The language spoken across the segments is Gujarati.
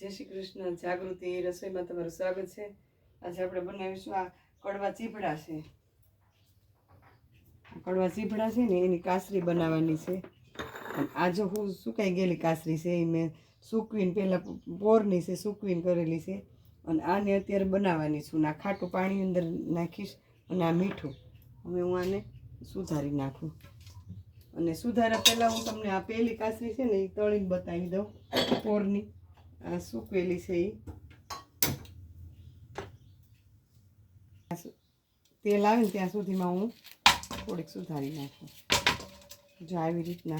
જય શ્રી કૃષ્ણ. જાગૃતિ રસોઈમાં તમારું સ્વાગત છે. આજે આપણે બનાવીશું આ કડવા ચીભડા છે. કડવા ચીભડા છે ને, એની કાસરી બનાવવાની છે. આ જો હું સુકાઈ ગયેલી કાસરી છે, એ મેં સૂકવીને પહેલાં પોરની છે, સૂકવીને કરેલી છે. અને આને અત્યારે બનાવવાની છું. ને આ ખાટું પાણી અંદર નાખીશ અને આ મીઠું. હવે હું આને સુધારી નાખું. અને સુધારા પહેલાં હું તમને આ પહેલી કાસરી છે ને, એ તળીને બતાવી દઉં, પોરની. આ સૂકવેલી છે એ તેલ આવે ને ત્યાં સુધીમાં હું થોડીક સુધારી નાખું જો આવી રીતના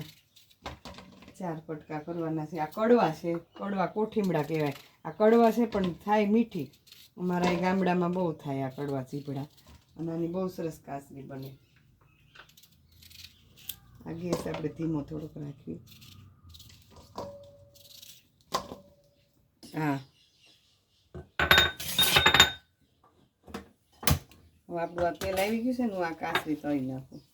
ચાર પટકા કરવાના છે. આ કડવા છે. કડવા કોઠીમડા કહેવાય. આ કડવા છે, પણ થાય મીઠી. અમારા એ ગામડામાં બહુ થાય આ કડવા ચીપડા. અને આની બહુ સરસ કાસરી બને. આ ગેસ આપણે ધીમો થોડોક રાખીએ. હા. હવે આપણું આ આવી ગયું છે ને હું આ કાસરી તળી નાખું.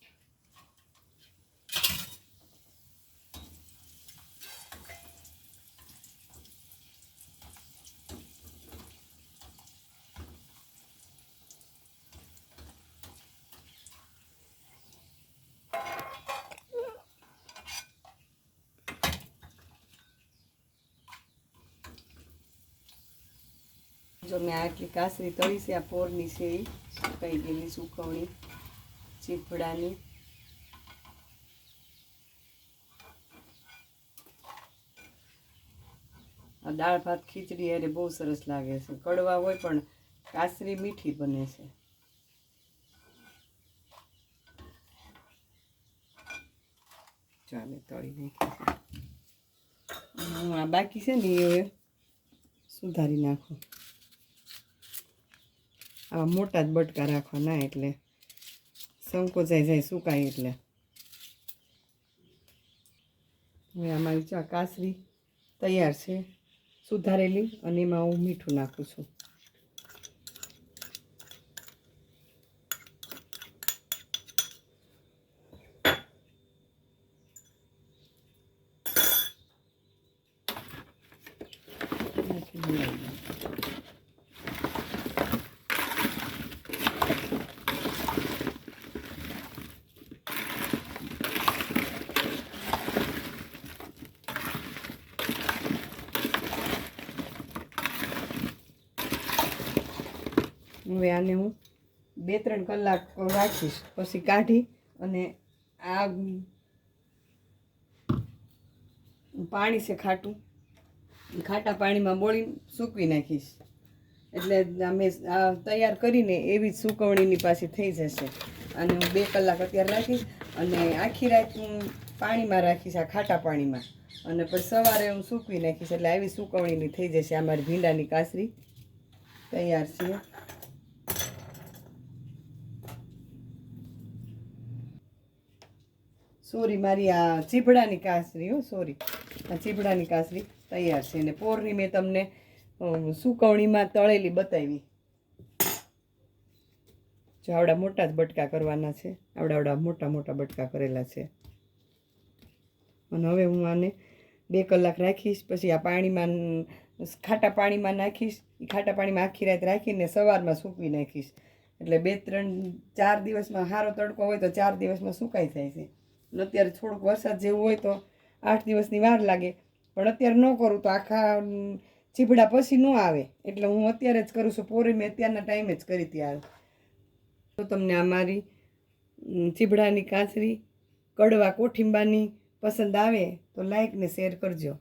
જો મેં આટલી કાસરી તળી છે, આ પોરની છે એ સુકાઈ ગયેલી સુકવણી ચીપડાની આ દાળ ભાત ખીચડી અરે બહુ સરસ લાગે છે. કડવા હોય પણ કાસરી મીઠી બને છે. ચાલે તળી નાખી હું આ બાકી છે ને એ સુધારી નાખું. આવા મોટા જ બટકા રાખવાના એટલે સંકોચાઈ જાય, સુકાય એટલે. હવે અમારી ચા કાસરી તૈયાર છે, સુધારેલી અને એમાં હું મીઠું નાખું છું. Thank હલાવી દઉં. હવે આને હું બે ત્રણ કલાક રાખીશ, પછી કાઢી અને આ પાણી છે ખાટું ખાટા પાણીમાં બોળીને સૂકવી નાખીશ. એટલે અમે તૈયાર કરીને એવી જ સુકવણીની પાછી થઈ જશે. અને હું બે કલાક અત્યારે રાખીશ અને આખી રાત હું પાણીમાં રાખીશ આ ખાટા પાણીમાં. અને પછી સવારે હું સૂકવી નાખીશ એટલે આવી સુકવણીની થઈ જશે. આ મારી ભીંડાની કાસરી તૈયાર છે. સોરી, મારી આ ચીભડાની કાસરી હો, સોરી. આ ચીભડાની કાસરી તૈયાર છે અને પોરની મેં તમને સુકવણીમાં તળેલી બતાવી. જો આવડા મોટા જ બટકા કરવાના છે, આવડા આવડા મોટા મોટા બટકા કરેલા છે. અને હવે હું આને બે કલાક રાખીશ, પછી આ પાણીમાં, ખાટા પાણીમાં નાખીશ ખાટા પાણીમાં આખી રાત રાખીને સવારમાં સૂકવી નાખીશ. એટલે બે, ત્રણ, ચાર દિવસમાં સારો તડકો હોય તો ચાર દિવસમાં સુકાઈ જાય છે. અત્યારે થોડુંક વરસાદ જેવું હોય તો આઠ દિવસની વાર લાગે. પણ અત્યારે ન કરું તો આખા ચીભડા પછી ન આવે. એટલે હું અત્યારે જ કરું છું. પોરે મેં અત્યારના ટાઈમે જ કરી આ તો તમને આ મારી ચીભડાની કાચરી કડવા, કોઠીંબાની પસંદ આવે તો લાઈક ને શેર કરજો.